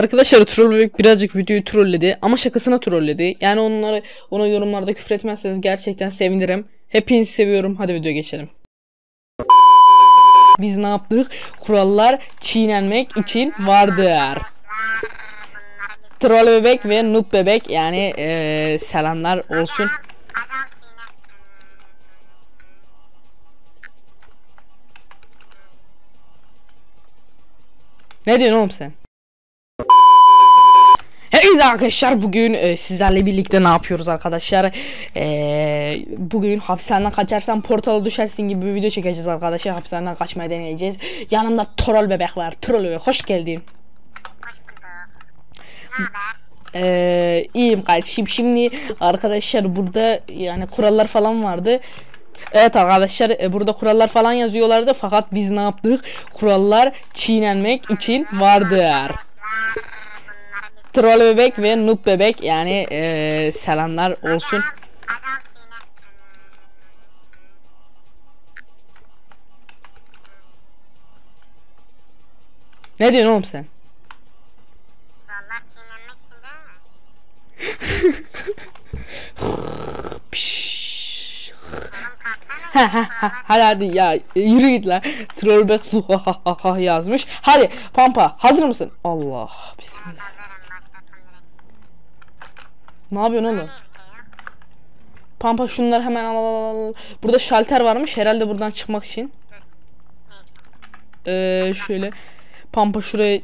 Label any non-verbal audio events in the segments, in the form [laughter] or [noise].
Arkadaşlar troll bebek birazcık videoyu trolledi ama şakasına trolledi. Yani onları ona yorumlarda küfür etmezseniz gerçekten sevinirim. Hepinizi seviyorum. Hadi videoya geçelim. Biz ne yaptık? Kurallar çiğnenmek için vardır. Troll bebek ve noob bebek yani eee, selamlar olsun. Ne diyorsun oğlum sen? Evet arkadaşlar bugün e, sizlerle birlikte ne yapıyoruz arkadaşlar? E, bugün hapishaneden kaçarsan portala düşersin gibi bir video çekeceğiz arkadaşlar. Hapishaneden kaçmayı deneyeceğiz. Yanımda troll bebek var. Troll bebek hoş geldin. Hoş? Ee, iyiyim kardeşim. Şimdi arkadaşlar burada yani kurallar falan vardı. Evet arkadaşlar e, burada kurallar falan yazıyorlardı fakat biz ne yaptık? Kurallar çiğnenmek için vardır. Troll bebek ve noob bebek yani e, selamlar olsun. Ne diyorsun oğlum sen? Kurallar çiğnenmek için değil mi? Piş. Oğlum kalksana. Ha ha ha hadi hadi ya yürü git lan. Troll bebek su ha ha ha ha yazmış. Hadi Pampa hazır mısın? Allah bismillah. Ne yapıyorsun oğlum? Pampa şunları hemen al al al. Burada şalter varmış herhalde buradan çıkmak için. Ee, şöyle Pampa şuraya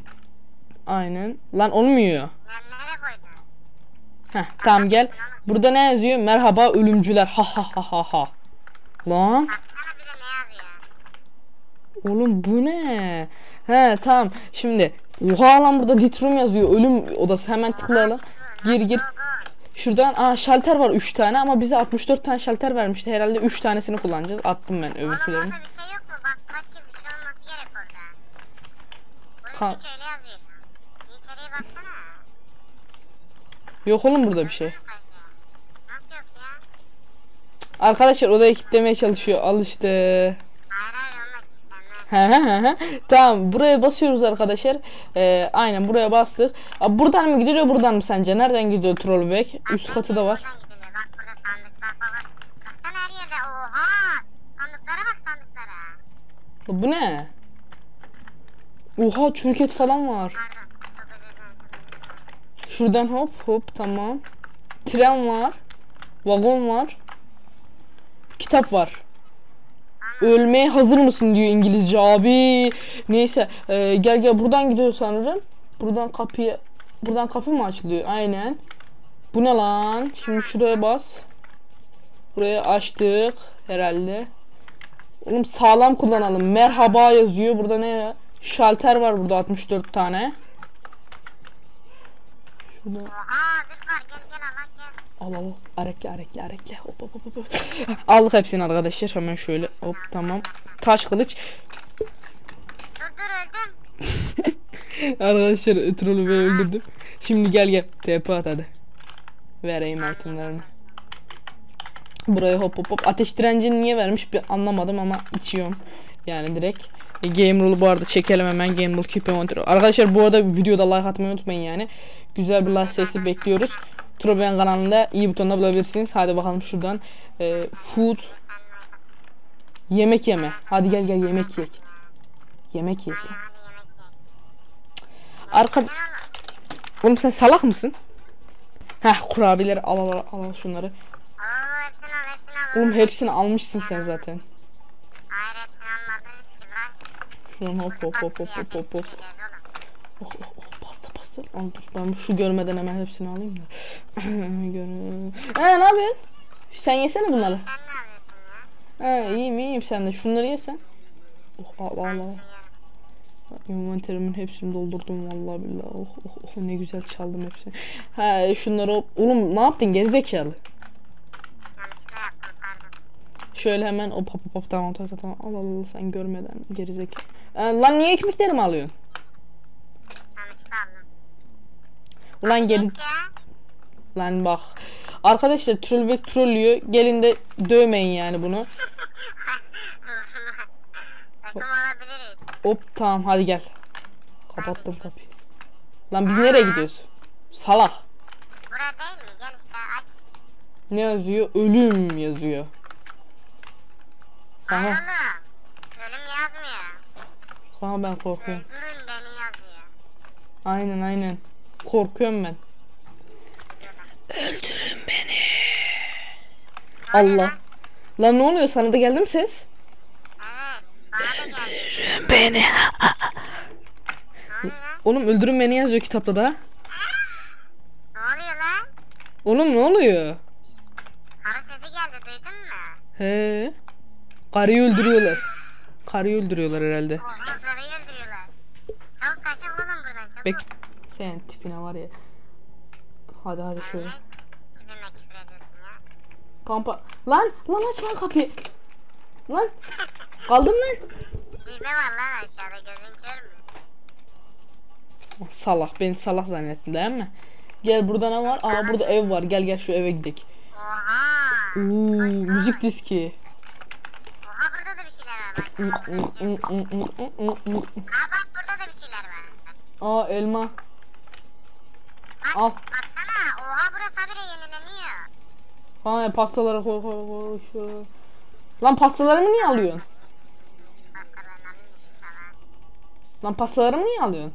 aynen. Lan olmuyor. Heh tamam gel. Burada ne yazıyor? Merhaba ölümcüler. Ha ha ha ha ha. Lan oğlum bu ne? He tamam. Şimdi oha lan burada Ditrum yazıyor. Ölüm odası. Hemen tıklayalım. Gir gir. Şuradan aa şalter var 3 tane ama bize 64 tane şalter vermişti. Herhalde 3 tanesini kullanacağız. Attım ben Oğlum öbürkülerini. orada bir şey yok mu? Bak başka bir şey olması gerek orada. Burası Ka- hiç öyle yazıyor. Bir içeriye baksana. Yok oğlum burada bir şey. Nasıl Nasıl yok ya? Arkadaşlar odayı kilitlemeye çalışıyor. Al işte. Hayır hayır onunla kilitlenmez. He he he he. Tamam buraya basıyoruz arkadaşlar. Ee, aynen buraya bastık. Aa, buradan mı gidiyor buradan mı sence? Nereden gidiyor troll Üst katı da var. Bak burada sandık. Bak bak bak. Baksana her yerde. Oha. Sandıklara bak sandıklara. Bu ne? Oha çürük falan var. Şuradan hop hop tamam. Tren var. Vagon var. Kitap var. Ölmeye hazır mısın diyor İngilizce abi. Neyse e, gel gel buradan gidiyor sanırım. Buradan kapıyı buradan kapı mı açılıyor? Aynen. Bu ne lan? Şimdi şuraya bas. Buraya açtık herhalde. Oğlum sağlam kullanalım. Merhaba yazıyor. Burada ne ya? Şalter var burada 64 tane. Şurada Oha zırh var. Gel gel Allah gel. Al al al. Arekle arekle arekle. Hop hop hop hop. Aldık hepsini arkadaşlar. Hemen şöyle. Hop tamam. Taş kılıç. Dur dur öldüm. [laughs] arkadaşlar trolü ve öldürdüm. Şimdi gel gel. TP at hadi. Vereyim itemlerini. Buraya hop hop hop. Ateş direncini niye vermiş bir anlamadım ama içiyorum. Yani direkt. E, Game rule bu arada çekelim hemen Game rule keep. Arkadaşlar bu arada videoda like atmayı unutmayın yani. Güzel bir like sayısı bekliyoruz. Troben kanalında iyi butonda bulabilirsiniz. Hadi bakalım şuradan. E, food. Yemek yeme. Hadi gel gel yemek yiyek. Yemek yiyek. Arka... Oğlum. Sen salak mısın? Heh kurabiyeleri al al al, al şunları. Oo hepsini al hepsini al. Oğlum hepsini almışsın sen zaten. Hayır hepsini almadım ki bak. Şuradan hop hop hop hop hop hop. Oh oh bastı. Lan dur ben şu görmeden hemen hepsini alayım da. [laughs] Gör- Ee ne yapıyorsun? Sen yesene bunları. Sen ne yapıyorsun ya? Ha iyiyim iyiyim sen de. Şunları yesen. Oh al al al. Yiyorum. Envanterimin hepsini doldurdum vallahi billahi. Oh oh oh ne güzel çaldım hepsini. Ha şunları hop. Oğlum ne yaptın gerizekalı? Pardon. Şöyle hemen hop hop hop tamam tamam tamam al al al sen görmeden gerizekalı. Ee, lan niye ekmeklerimi alıyorsun? Ulan geri lan bak. Arkadaşlar trollbek trollüyor. Gelin de dövmeyin yani bunu. Olabiliriz. Hop tamam hadi gel. Kapattım kapıyı. Lan biz nereye gidiyoruz? Salak. Bura değil mi? Gel işte aç. Ne yazıyor? Ölüm yazıyor. Aha. oğlum. Ölüm yazmıyor. Sana ben korkuyorum. Öldürün beni yazıyor. Aynen aynen. Korkuyorum ben. Öldürün beni. Allah. Lan ne oluyor? Sana da geldi mi ses? Evet. Bana da geldi. Öldürün beni. Oğlum öldürün beni yazıyor kitapta da. Ne oluyor lan? Oğlum ne oluyor? Karı sesi geldi duydun mu? He. Karıyı öldürüyorlar. Karıyı öldürüyorlar herhalde. Oha karıyı öldürüyorlar. Çabuk kaçın oğlum buradan çabuk. Bek. Sen tipine var ya. Hadi hadi şöyle. Pampa. Lan lan aç lan kapıyı. Lan. Kaldım lan. Düğme var lan aşağıda gözün kör mü? Salak. Beni salak zannettin değil mi? Gel burada ne var? Aa burada ev var. Gel gel şu eve gidelim. Oha. Oo, müzik diski. Oha burada da bir şeyler var bak. Bir şey yok. Aa bak burada da bir şeyler var. Aa elma. Bak, Al. Baksana oha burası habire yenileniyor. Bana pastalara koy koy koy. koy. Lan pastalarımı niye alıyorsun? Pastalarını almış sana. Lan pastalarımı niye alıyorsun?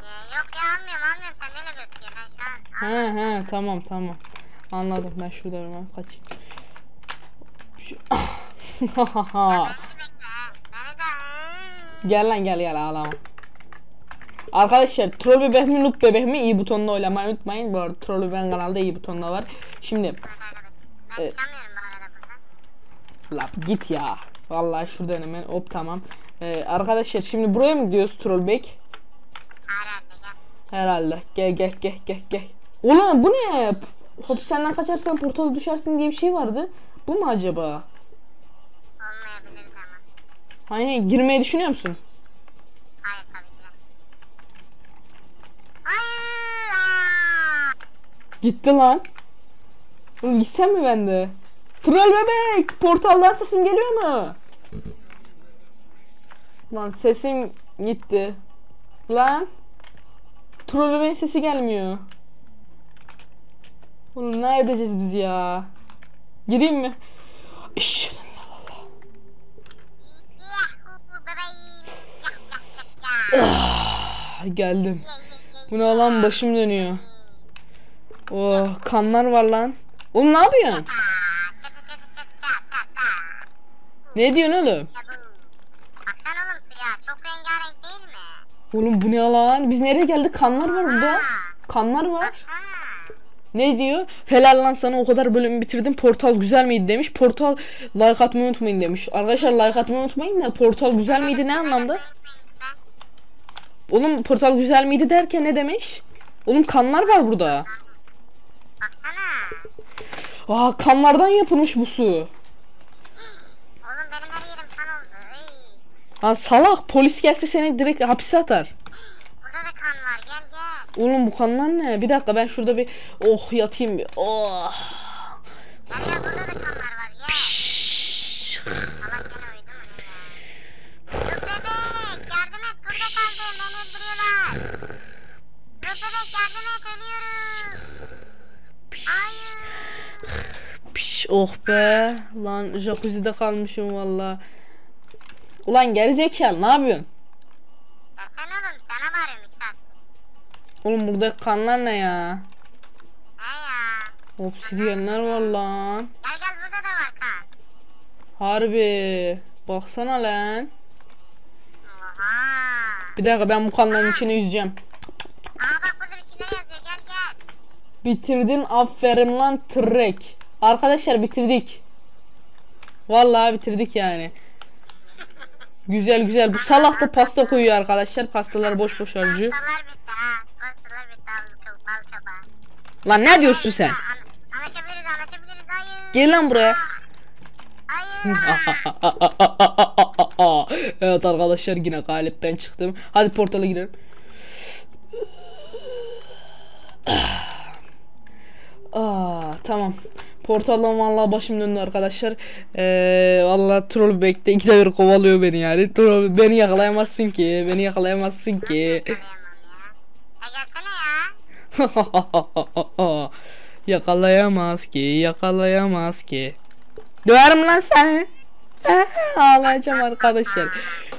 Ee, yok ya almıyorum almıyorum sen öyle gözüküyor. Ben şu an He he tamam tamam. Anladım ben şurada hemen kaçayım. Şu- Beni bekle ha. Beni de hmm. gel lan gel gel ağlama. Arkadaşlar troll bebek mi noob bebek mi iyi butonla oynamayı unutmayın. Bu arada troll bebeğin kanalda iyi butonla var. Şimdi. Ben buradan. la git ya. Vallahi şuradan hemen hop tamam. Ee, arkadaşlar şimdi buraya mı gidiyoruz troll bek? Herhalde gel. Gel gel gel gel. Oğlum bu ne? Hop senden kaçarsan portala düşersin diye bir şey vardı. Bu mu acaba? Olmayabilir ama. Hani girmeyi düşünüyor musun? Hayır tabii ki de. Hayır. Aa. Gitti lan. Oğlum gitsem mi ben de? Troll bebek! Portaldan sesim geliyor mu? Lan sesim gitti. Lan. Troll bebeğin sesi gelmiyor. Oğlum ne edeceğiz biz ya? Gireyim mi? İş. Yah. [laughs] Geldim. Ye, ye, ye, Bu ne lan başım dönüyor. Oh kanlar var lan. Oğlum ne yapıyorsun? Ne diyorsun oğlum? Baksana oğlum suya çok rengarenk değil mi? Oğlum bu ne lan? Biz nereye geldik? Kanlar var burada. Kanlar var. Ne diyor? Helal lan sana o kadar bölüm bitirdim. Portal güzel miydi demiş. Portal like atmayı unutmayın demiş. Arkadaşlar like atmayı unutmayın da portal güzel miydi ne anlamda? Oğlum portal güzel miydi derken ne demiş? Oğlum kanlar var burada. Aa kanlardan yapılmış bu su. Oğlum benim her yerim kan oldu. Ey. Lan salak polis gelse seni direkt hapise atar. Burada da kan var gel gel. Oğlum bu kanlar ne? Bir dakika ben şurada bir oh yatayım bir. Oh. Gel gel burada da kanlar var gel. Allah gene uyudu mu ne ya? Dur bebek yardım et burada kaldım beni öldürüyorlar. Dur bebek yardım et ölüyorum. Hayır. Oh be. Lan jacuzzi'de kalmışım valla. Ulan gerizekalı ne yapıyorsun? Ya sen oğlum sana bağırıyorum iki saat. Oğlum burada kanlar ne ya? He ya. Obsidyenler var lan. Gel gel burada da var kan. Harbi. Baksana lan. Oha. Bir dakika ben bu kanların içine yüzeceğim. Aa bak burada bir şeyler yazıyor gel gel. Bitirdin aferin lan trek. Arkadaşlar bitirdik. Vallahi bitirdik yani. Güzel güzel. Bu salak da pasta koyuyor arkadaşlar. Pastalar boş boş harcıyor. Pastalar bitti ha. Pastalar bitti al bal tabağı. Lan ne diyorsun sen? Anlaşabiliriz anlaşabiliriz hayır. Gel lan buraya. Hayır. [laughs] evet arkadaşlar yine galip ben çıktım. Hadi portala girelim. Aa, tamam. Portaldan vallahi başım döndü arkadaşlar. Ee, vallahi troll bekle ikide bir kovalıyor beni yani. Troll beni yakalayamazsın ki. Beni yakalayamazsın ki. Ya. [laughs] yakalayamaz ki, yakalayamaz ki. Döverim lan seni. [laughs] Ağlayacağım arkadaşlar.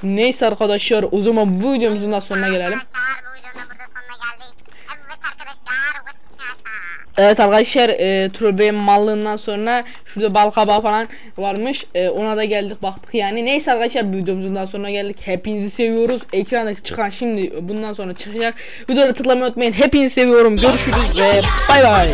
Neyse arkadaşlar o zaman bu videomuzun da sonuna gelelim. Arkadaşlar bu videonun da burada sonuna geldik. Evet arkadaşlar. vakit yaşa. Evet arkadaşlar e, Troll Bey'in mallığından sonra şurada bal kabağı falan varmış. E, ona da geldik baktık yani. Neyse arkadaşlar videomuzun daha sonuna geldik. Hepinizi seviyoruz. Ekranda çıkan şimdi bundan sonra çıkacak. Videoları tıklamayı unutmayın. Hepinizi seviyorum. Görüşürüz ve bay bay.